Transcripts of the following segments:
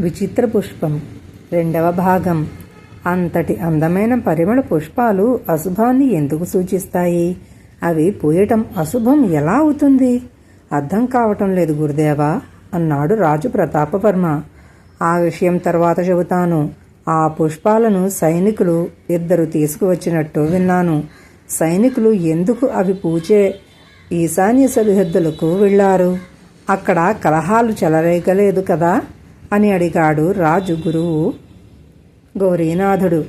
విచిత్ర పుష్పం. రెండవ భాగం. అంతటి అందమైన పరిమళ పుష్పాలు అశుభాన్ని ఎందుకు సూచిస్తాయి? అవి పూయటం అశుభం ఎలా అవుతుంది? అర్థం కావటం లేదు గురుదేవా అన్నాడు రాజు ప్రతాపవర్మ. ఆ విషయం తర్వాత చెబుతాను. ఆ పుష్పాలను సైనికులు ఇద్దరు తీసుకువచ్చినట్టు విన్నాను. సైనికులు ఎందుకు అవి పూచే? ఈశాన్య సరిహద్దులకు వెళ్ళారు. అక్కడ కలహాలు చెలరేగలేదు కదా? అని అడిగాడు రాజు గురువు. గౌరీనాథుడు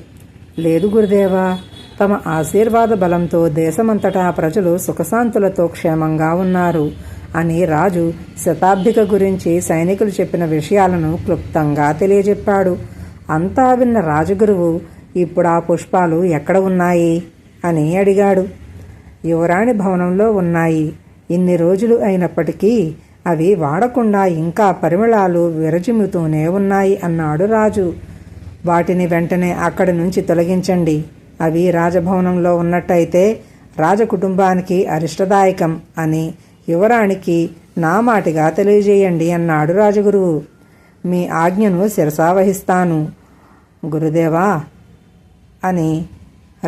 లేదు గురుదేవా తమ ఆశీర్వాద బలంతో దేశమంతటా ప్రజలు సుఖశాంతులతో క్షేమంగా ఉన్నారు అని రాజు శతాబ్దిక గురించి సైనికులు చెప్పిన విషయాలను క్లుప్తంగా తెలియజెప్పాడు. అంతా విన్న రాజగురువు ఇప్పుడు ఆ పుష్పాలు ఎక్కడ ఉన్నాయి? అని అడిగాడు. యువరాణి భవనంలో ఉన్నాయి. ఇన్ని రోజులు అయినప్పటికీ అవి వాడకుండా ఇంకా పరిమళాలు విరజిమ్ముతూనే ఉన్నాయి అన్నాడు రాజు. వాటిని వెంటనే అక్కడి నుంచి తొలగించండి. అవి రాజభవనంలో ఉన్నట్టయితే రాజకుటుంబానికి అరిష్టదాయకం అని యువరాణికి నా మాటిగా తెలియజేయండి అన్నాడు రాజగురువు. మీ ఆజ్ఞను శిరసావహిస్తాను గురుదేవా అని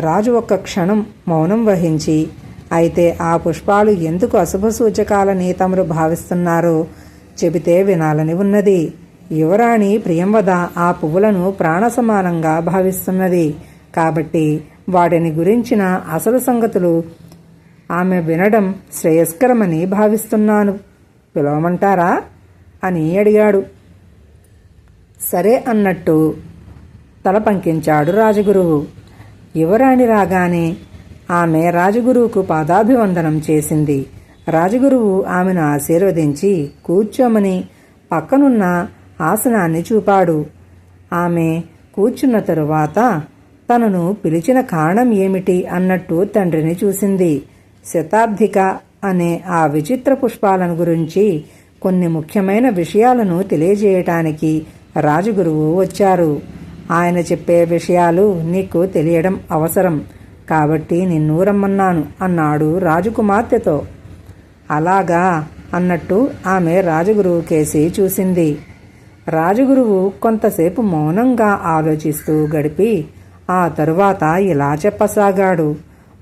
రాజు ఒక్క క్షణం మౌనం వహించి అయితే ఆ పుష్పాలు ఎందుకు అశుభ సూచకాలని తమరు భావిస్తున్నారో చెబితే వినాలని ఉన్నది. యువరాణి ప్రియంవద ఆ పువ్వులను ప్రాణసమానంగా భావిస్తున్నది. కాబట్టి వాటిని గురించిన అసలు సంగతులు ఆమె వినడం శ్రేయస్కరమని భావిస్తున్నాను. పిలవమంటారా? అని అడిగాడు. సరే అన్నట్టు తల పంకించాడు రాజగురువు. యువరాణి రాగానే ఆమె రాజగురువుకు పాదాభివందనం చేసింది. రాజగురువు ఆమెను ఆశీర్వదించి కూర్చోమని పక్కనున్న ఆసనాన్ని చూపాడు. ఆమె కూర్చున్న తరువాత తనను పిలిచిన కారణం ఏమిటి అన్నట్టు తండ్రిని చూసింది. శతాబ్దిక అనే ఆ విచిత్ర పుష్పాలను గురించి కొన్ని ముఖ్యమైన విషయాలను తెలియజేయటానికి రాజగురువు వచ్చారు. ఆయన చెప్పే విషయాలు నీకు తెలియడం అవసరం. కాబట్టి నిన్ను రమ్మన్నాను అన్నాడు రాజకుమార్తెతో. అలాగా అన్నట్టు ఆమె రాజగురువు కేసి చూసింది. రాజగురువు కొంతసేపు మౌనంగా ఆలోచిస్తూ గడిపి ఆ తరువాత ఇలా చెప్పసాగాడు.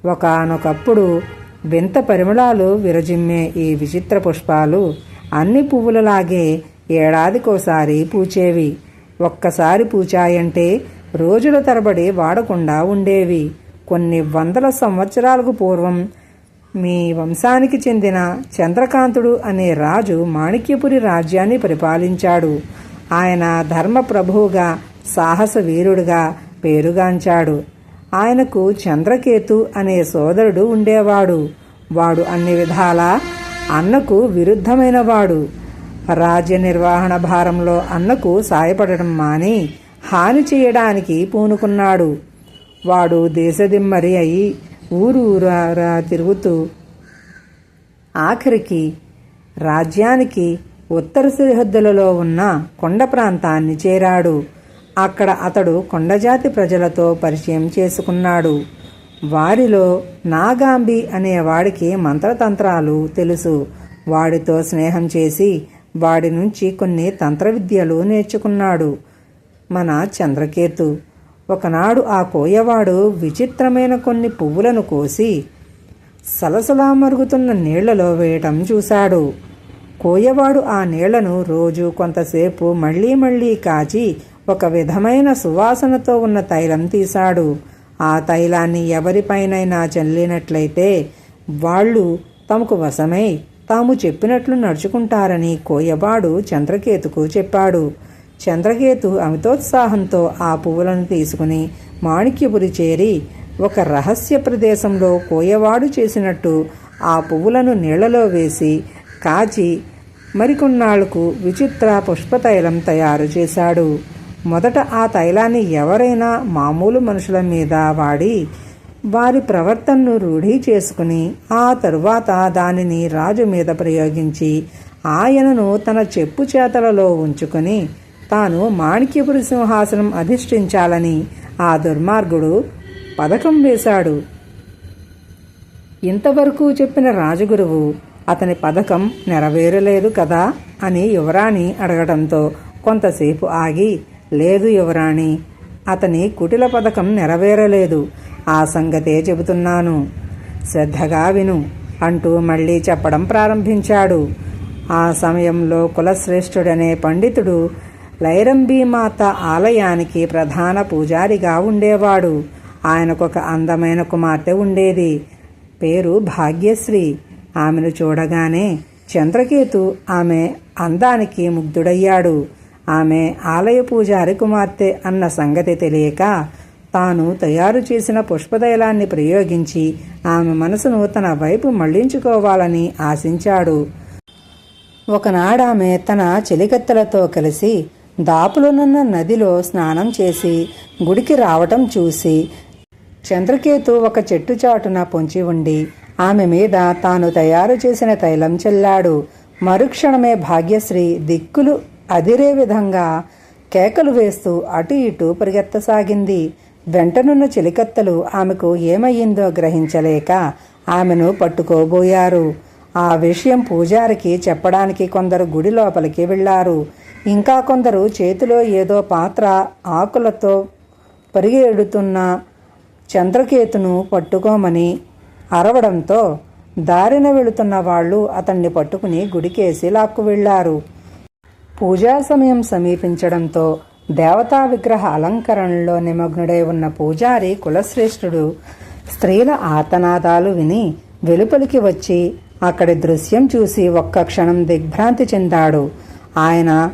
ఒకనొకప్పుడు వింత పరిమళాలు విరజిమ్మే ఈ విచిత్ర పుష్పాలు అన్ని పువ్వులలాగే ఏడాదికోసారి పూచేవి. ఒక్కసారి పూచాయంటే రోజుల తరబడి వాడకుండా ఉండేవి. కొన్ని వందల సంవత్సరాలకు పూర్వం మీ వంశానికి చెందిన చంద్రకాంతుడు అనే రాజు మాణిక్యపురి రాజ్యాన్ని పరిపాలించాడు. ఆయన ధర్మ ప్రభువుగా సాహస వీరుడుగా పేరుగాంచాడు. ఆయనకు చంద్రకేతు అనే సోదరుడు ఉండేవాడు. వాడు అన్ని విధాల అన్నకు విరుద్ధమైనవాడు. రాజ్య నిర్వహణ భారంలో అన్నకు సాయపడటం మాని హాని చేయడానికి పూనుకున్నాడు. వాడు దేశదిమ్మరి అయి ఊరు ఊరారా తిరుగుతూ ఆఖరికి రాజ్యానికి ఉత్తర సరిహద్దులలో ఉన్న కొండ ప్రాంతాన్ని చేరాడు. అక్కడ అతడు కొండజాతి ప్రజలతో పరిచయం చేసుకున్నాడు. వారిలో నాగాంబి అనే వాడికి మంత్రతంత్రాలు తెలుసు. వాడితో స్నేహం చేసి వాడి నుంచి కొన్ని తంత్ర విద్యలు నేర్చుకున్నాడు. మన చంద్రకేతు ఒకనాడు ఆ కోయవాడు విచిత్రమైన కొన్ని పువ్వులను కోసి సలసలా మరుగుతున్న నీళ్ళలో వేయటం చూశాడు. కోయవాడు ఆ నీళ్ళను రోజు కొంతసేపు మళ్ళీ మళ్ళీ కాచి ఒక విధమైన సువాసనతో ఉన్న తైలం తీశాడు. ఆ తైలాన్ని ఎవరిపైనైనా చల్లినట్లయితే వాళ్ళు తమకు వశమై తాము చెప్పినట్లు నడుచుకుంటారని కోయవాడు చంద్రకేతుకు చెప్పాడు. చంద్రకేతు అమితోత్సాహంతో ఆ పువ్వులను తీసుకుని మాణిక్యపురి చేరి ఒక రహస్య ప్రదేశంలో కోయవాడు చేసినట్టు ఆ పువ్వులను నీళ్ళలో వేసి కాచి మరికొన్నాళ్ళకు విచిత్ర పుష్పతైలం తయారు చేశాడు. మొదట ఆ తైలాన్ని ఎవరైనా మామూలు మనుషుల మీద వాడి వారి ప్రవర్తనను రూఢీ చేసుకుని ఆ తరువాత దానిని రాజు మీద ప్రయోగించి ఆయనను తన చెప్పు చేతలలో ఉంచుకొని తాను మాణిక్యపురి సింహాసనం అధిష్ఠించాలని ఆ దుర్మార్గుడు పథకం వేశాడు. ఇంతవరకు చెప్పిన రాజగురువు అతని పథకం నెరవేరలేదు కదా అని యువరాణి అడగడంతో కొంతసేపు ఆగి లేదు యువరాణి అతని కుటిల పథకం నెరవేరలేదు ఆ సంగతే చెబుతున్నాను. శ్రద్ధగా విను అంటూ మళ్ళీ చెప్పడం ప్రారంభించాడు. ఆ సమయంలో కులశ్రేష్ఠుడనే పండితుడు లైరంబీమాత ఆలయానికి ప్రధాన పూజారిగా ఉండేవాడు. ఆయనకొక అందమైన కుమార్తె ఉండేది. పేరు భాగ్యశ్రీ. ఆమెను చూడగానే చంద్రకేతు ఆమె అందానికి ముగ్ధుడయ్యాడు. ఆమె ఆలయ పూజారి కుమార్తె అన్న సంగతి తెలియక తాను తయారు చేసిన పుష్పదైలాన్ని ప్రయోగించి ఆమె మనసును తన వైపు మళ్ళించుకోవాలని ఆశించాడు. ఒకనాడామె తన చెలికత్తెలతో కలిసి దాపులోనున్న నదిలో స్నానం చేసి గుడికి రావటం చూసి చంద్రకేతు ఒక చెట్టు చాటున పొంచి ఉండి ఆమె మీద తాను తయారు చేసిన తైలం చెల్లాడు. మరుక్షణమే భాగ్యశ్రీ దిక్కులు అదిరే విధంగా కేకలు వేస్తూ అటు ఇటు పరిగెత్తసాగింది. వెంటనున్న చిలికత్తలు ఆమెకు ఏమయ్యిందో గ్రహించలేక ఆమెను పట్టుకోబోయారు. ఆ విషయం పూజారికి చెప్పడానికి కొందరు గుడి లోపలికి వెళ్ళారు. ఇంకా కొందరు చేతిలో ఏదో పాత్ర ఆకులతో పరిగెడుతున్న చంద్రకేతును పట్టుకోమని అరవడంతో దారిన వెళుతున్న వాళ్ళు అతన్ని పట్టుకుని గుడికేసి లాక్కు వెళ్ళారు పూజా సమయం సమీపించడంతో దేవతా విగ్రహ అలంకరణలో నిమగ్నుడై ఉన్న పూజారి కులశ్రేష్ఠుడు స్త్రీల ఆతనాదాలు విని వెలుపలికి వచ్చి అక్కడి దృశ్యం చూసి ఒక్క క్షణం దిగ్భ్రాంతి చెందాడు. ఆయన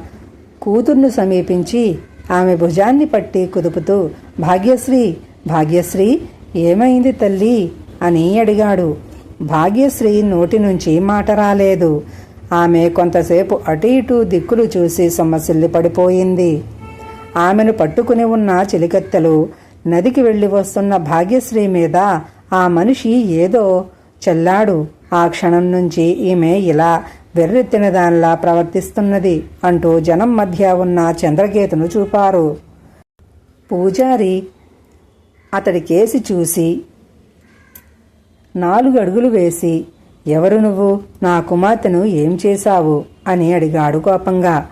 కూతుర్ను సమీపించి ఆమె భుజాన్ని పట్టి కుదుపుతూ భాగ్యశ్రీ భాగ్యశ్రీ ఏమైంది తల్లి? అని అడిగాడు. భాగ్యశ్రీ నోటి నుంచి మాట రాలేదు. ఆమె కొంతసేపు అటు ఇటు దిక్కులు చూసి సొమ్మసిల్లి పడిపోయింది. ఆమెను పట్టుకుని ఉన్న చిలికత్తెలు నదికి వెళ్ళి వస్తున్న భాగ్యశ్రీ మీద ఆ మనిషి ఏదో చల్లాడు. ఆ క్షణం నుంచి ఈమె ఇలా వెర్రెత్తిన దానిలా ప్రవర్తిస్తున్నది అంటూ జనం మధ్య ఉన్న చంద్రకేతును చూపారు. పూజారి అతడి కేసి చూసి నాలుగు అడుగులు వేసి ఎవరు నువ్వు? నా కుమార్తెను ఏం చేశావు? అని అడిగాడు కోపంగా.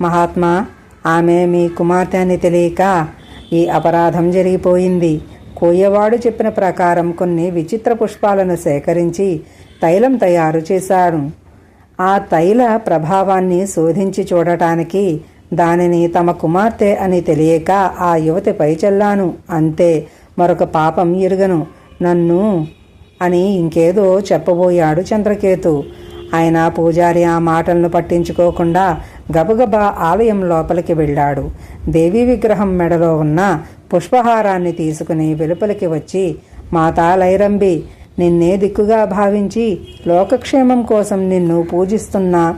మహాత్మా ఆమె మీ కుమార్తె అని తెలియక ఈ అపరాధం జరిగిపోయింది. కోయవాడు చెప్పిన ప్రకారం కొన్ని విచిత్ర పుష్పాలను సేకరించి తైలం తయారు చేశాడు ఆ తైల ప్రభావాన్ని శోధించి చూడటానికి దానిని తమ కుమార్తె అని తెలియక ఆ యువతిపై చెల్లాను. అంతే మరొక పాపం ఎరుగను. నన్ను అని ఇంకేదో చెప్పబోయాడు చంద్రకేతు. ఆయన పూజారి ఆ మాటలను పట్టించుకోకుండా గబగబా ఆలయం లోపలికి వెళ్ళాడు. దేవీ విగ్రహం మెడలో ఉన్న పుష్పహారాన్ని తీసుకుని వెలుపలికి వచ్చి మాతా లైరంబి నిన్నే దిక్కుగా భావించి లోకక్షేమం కోసం నిన్ను పూజిస్తున్నా.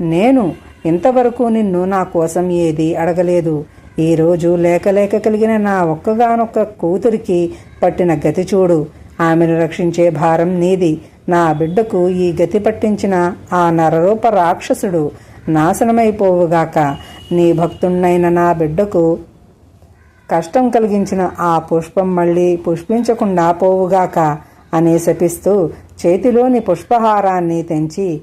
నేను ఇంతవరకు నిన్ను నా కోసం ఏది అడగలేదు. ఈరోజు లేకలేక కలిగిన నా ఒక్కగానొక్క కూతురికి పట్టిన గతి చూడు. ఆమెను రక్షించే భారం నీది. నా బిడ్డకు ఈ గతి పట్టించిన ఆ నరరూప రాక్షసుడు నాశనమైపోవుగాక. నీ భక్తుణ్ణైన నా బిడ్డకు కష్టం కలిగించిన ఆ పుష్పం మళ్ళీ పుష్పించకుండా పోవుగాక. అని శపిస్తూ చేతిలోని పుష్పహారాన్ని తెంచి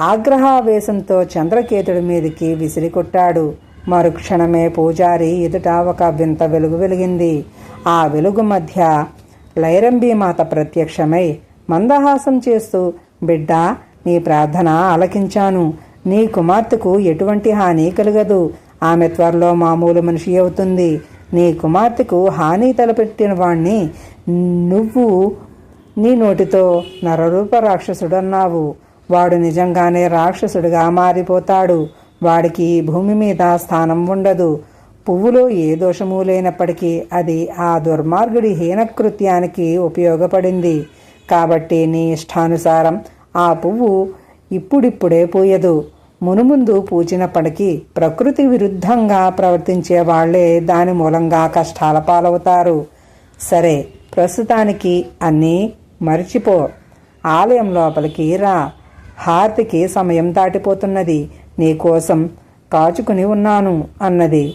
ఆగ్రహావేశంతో చంద్రకేతుడి మీదకి విసిరికొట్టాడు మరుక్షణమే పూజారి ఎదుట ఒక వింత వెలుగు వెలిగింది. ఆ వెలుగు మధ్య లైరంబీమాత ప్రత్యక్షమై మందహాసం చేస్తూ బిడ్డ నీ ప్రార్థన ఆలకించాను. నీ కుమార్తెకు ఎటువంటి హాని కలగదు. ఆమె త్వరలో మామూలు మనిషి అవుతుంది. నీ కుమార్తెకు హాని తలపెట్టిన వాణ్ణి నువ్వు నీ నోటితో నరరూప రాక్షసుడు అన్నావు వాడు నిజంగానే రాక్షసుడిగా మారిపోతాడు. వాడికి భూమి మీద స్థానం ఉండదు. పువ్వులో ఏ దోషము లేనప్పటికీ అది ఆ దుర్మార్గుడి హీనకృత్యానికి ఉపయోగపడింది. కాబట్టి నీ ఇష్టానుసారం ఆ పువ్వు ఇప్పుడిప్పుడే పూయదు. మునుముందు పూచినప్పటికీ ప్రకృతి విరుద్ధంగా ప్రవర్తించే వాళ్ళే దాని మూలంగా కష్టాల పాలవుతారు. సరే ప్రస్తుతానికి అన్నీ మర్చిపో. ఆలయం లోపలికి రా. హారతికి సమయం దాటిపోతున్నది. నీకోసం కాచుకుని ఉన్నాను అన్నది.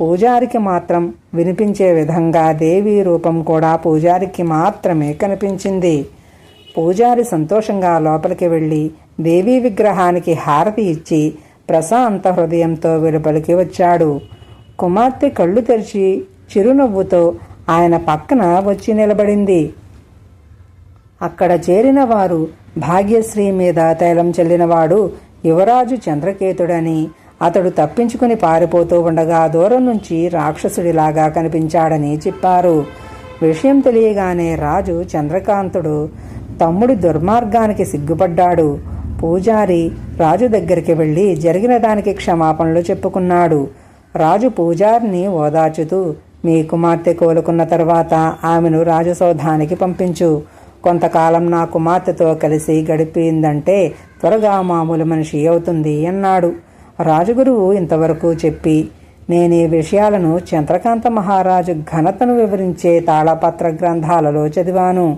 పూజారికి మాత్రం వినిపించే విధంగా దేవి రూపం కూడా పూజారికి మాత్రమే కనిపించింది. పూజారి సంతోషంగా లోపలికి వెళ్ళి దేవీ విగ్రహానికి హారతి ఇచ్చి ప్రశాంత హృదయంతో వెలుపలికి వచ్చాడు. కుమార్తె కళ్ళు తెరిచి చిరునవ్వుతో ఆయన పక్కన వచ్చి నిలబడింది. అక్కడ చేరిన వారు భాగ్యశ్రీ మీద తైలం చెల్లినవాడు యువరాజు చంద్రకేతుడని అతడు తప్పించుకుని పారిపోతూ ఉండగా దూరం నుంచి రాక్షసుడిలాగా కనిపించాడని చెప్పారు. విషయం తెలియగానే రాజు చంద్రకాంతుడు తమ్ముడి దుర్మార్గానికి సిగ్గుపడ్డాడు. పూజారి రాజు దగ్గరికి వెళ్ళి జరిగిన దానికి క్షమాపణలు చెప్పుకున్నాడు. రాజు పూజారిని ఓదార్చుతూ మీ కుమార్తె కోలుకున్న తర్వాత ఆమెను రాజసౌధానికి పంపించు. కొంతకాలం నా కుమార్తెతో కలిసి గడిపిందంటే త్వరగా మామూలు మనిషి అవుతుంది అన్నాడు. రాజగురువు ఇంతవరకు చెప్పి నేను ఈ విషయాలను చంద్రకాంత మహారాజు ఘనతను వివరించే తాళపత్ర గ్రంథాలలో చదివాను.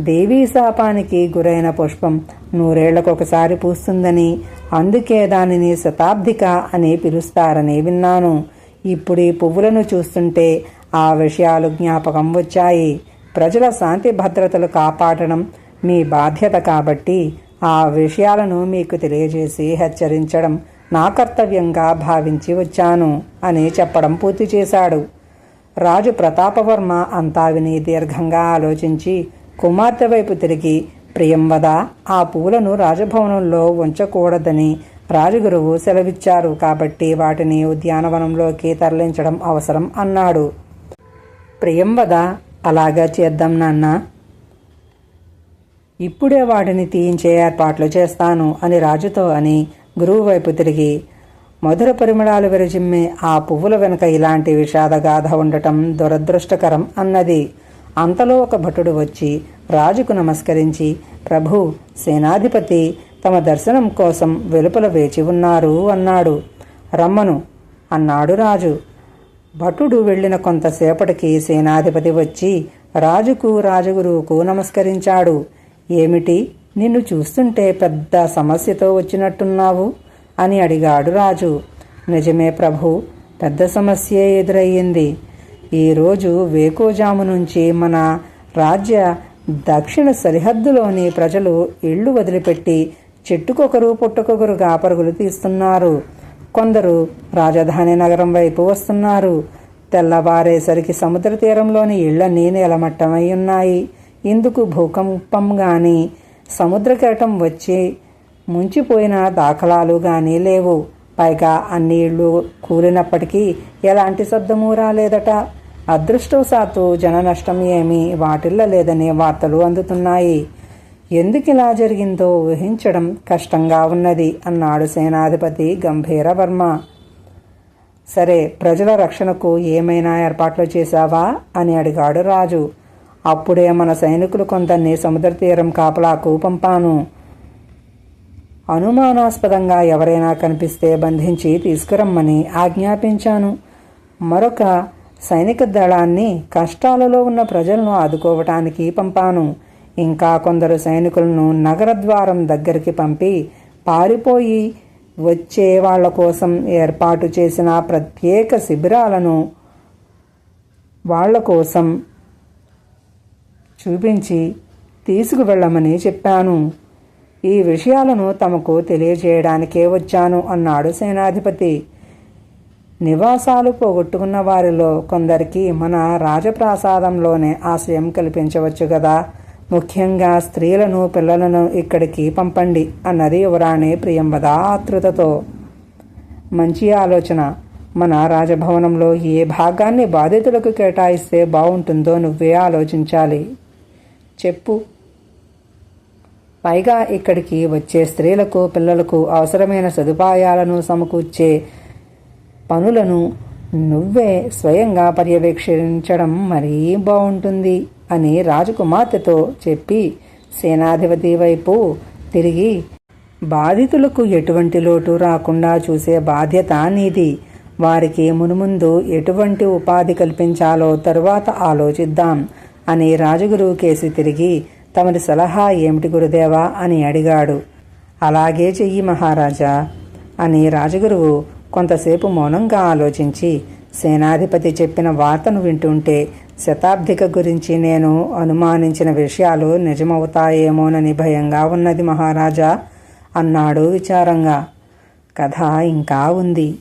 దేవీ శాపానికి గురైన పుష్పం నూరేళ్ళకొకసారి పూస్తుందని అందుకే దానిని శతాబ్దిక అని పిలుస్తారని విన్నాను. ఇప్పుడు ఈ పువ్వులను చూస్తుంటే ఆ విషయాలు జ్ఞాపకం వచ్చాయి. ప్రజల శాంతి భద్రతలు కాపాడడం మీ బాధ్యత కాబట్టి ఆ విషయాలను మీకు తెలియజేసి హెచ్చరించడం నా కర్తవ్యంగా భావించి వచ్చాను అని చెప్పడం పూర్తి చేశాడు. రాజు ప్రతాపవర్మ అంతా విని దీర్ఘంగా ఆలోచించి కుమార్తె వైపు తిరిగి ప్రియంవద ఆ పూలను రాజభవనంలో ఉంచకూడదని రాజగురువు సెలవిచ్చారు కాబట్టి వాటిని ఉద్యానవనంలోకి తరలించడం అవసరం అన్నాడు. ప్రియంవద అలాగా చేద్దాం నాన్న. ఇప్పుడే వాటిని తీయించే ఏర్పాట్లు చేస్తాను అని రాజుతో అని గురువు వైపు తిరిగి మధుర పరిమళాలు విరజిమ్మే ఆ పువ్వుల వెనుక ఇలాంటి విషాదగాథ ఉండటం దురదృష్టకరం అన్నది. అంతలో ఒక భటుడు వచ్చి రాజుకు నమస్కరించి ప్రభు సేనాధిపతి తమ దర్శనం కోసం వెలుపల వేచి ఉన్నారు అన్నాడు. రమ్మను అన్నాడు రాజు. భటుడు వెళ్ళిన కొంతసేపటికి సేనాధిపతి వచ్చి రాజుకు రాజగురువుకు నమస్కరించాడు. ఏమిటి? నిన్ను చూస్తుంటే పెద్ద సమస్యతో వచ్చినట్టున్నావు? అని అడిగాడు రాజు. నిజమే ప్రభు పెద్ద సమస్యే ఎదురయ్యింది. ఈరోజు వేకోజాము నుంచి మన రాజ్య దక్షిణ సరిహద్దులోని ప్రజలు ఇళ్ళు వదిలిపెట్టి చెట్టుకొకరు పుట్టుకొకరు గాపరుగులు తీస్తున్నారు. కొందరు రాజధాని నగరం వైపు వస్తున్నారు. తెల్లవారేసరికి సముద్ర తీరంలోని ఇళ్ళన్నీ నేలమట్టమై ఉన్నాయి. ఇందుకు భూకంపం గాని సముద్రకెరటం వచ్చి ముంచిపోయిన దాఖలాలు గానీ లేవు. పైగా అన్ని ఇళ్ళు కూలినప్పటికీ ఎలాంటి శబ్దమూ రాలేదట. అదృష్టవశాత్తు జన నష్టం ఏమీ వాటిల్ల లేదనే వార్తలు అందుతున్నాయి. ఎందుకు ఇలా జరిగిందో ఊహించడం కష్టంగా ఉన్నది అన్నాడు సేనాధిపతి గంభీరవర్మ. సరే ప్రజల రక్షణకు ఏమైనా ఏర్పాట్లు చేశావా? అని అడిగాడు రాజు. అప్పుడే మన సైనికులు కొందరిని సముద్ర తీరం కాపలాకు పంపాను. అనుమానాస్పదంగా ఎవరైనా కనిపిస్తే బంధించి తీసుకురమ్మని ఆజ్ఞాపించాను. మరొక సైనిక దళాన్ని కష్టాలలో ఉన్న ప్రజలను ఆదుకోవటానికి పంపాను. ఇంకా కొందరు సైనికులను నగర ద్వారం దగ్గరికి పంపి పారిపోయి వచ్చే వాళ్ళ కోసం ఏర్పాటు చేసిన ప్రత్యేక శిబిరాలను వాళ్ళ కోసం చూపించి తీసుకువెళ్ళమని చెప్పాను. ఈ విషయాలను తమకు తెలియజేయడానికే వచ్చాను అన్నాడు సేనాధిపతి. నివాసాలు పోగొట్టుకున్న వారిలో కొందరికి మన రాజప్రాసాదంలోనే ఆశ్రయం కల్పించవచ్చు కదా. ముఖ్యంగా స్త్రీలను పిల్లలను ఇక్కడికి పంపండి అన్నది యువరాణి ప్రియంవద ఆతృతతో మంచి ఆలోచన. మన రాజభవనంలో ఏ భాగాన్ని బాధితులకు కేటాయిస్తే బాగుంటుందో నువ్వే ఆలోచించాలి. చెప్పు. పైగా ఇక్కడికి వచ్చే స్త్రీలకు పిల్లలకు అవసరమైన సదుపాయాలను సమకూర్చే పనులను నువ్వే స్వయంగా పర్యవేక్షించడం మరీ బాగుంటుంది అని రాజకుమార్తెతో చెప్పి సేనాధిపతి వైపు తిరిగి బాధితులకు ఎటువంటి లోటు రాకుండా చూసే బాధ్యత నీది. వారికి మునుముందు ఎటువంటి ఉపాధి కల్పించాలో తరువాత ఆలోచిద్దాం అని రాజగురువు కేసి తిరిగి తమరి సలహా ఏమిటి గురుదేవా అని అడిగాడు. అలాగే చెయ్యి మహారాజా అని రాజగురువు కొంతసేపు మౌనంగా ఆలోచించి సేనాధిపతి చెప్పిన వార్తను వింటుంటే శతాబ్దిక గురించి నేను అనుమానించిన విషయాలు నిజమవుతాయేమోనని భయంగా ఉన్నది మహారాజా అన్నాడు విచారంగా. కథ ఇంకా ఉంది.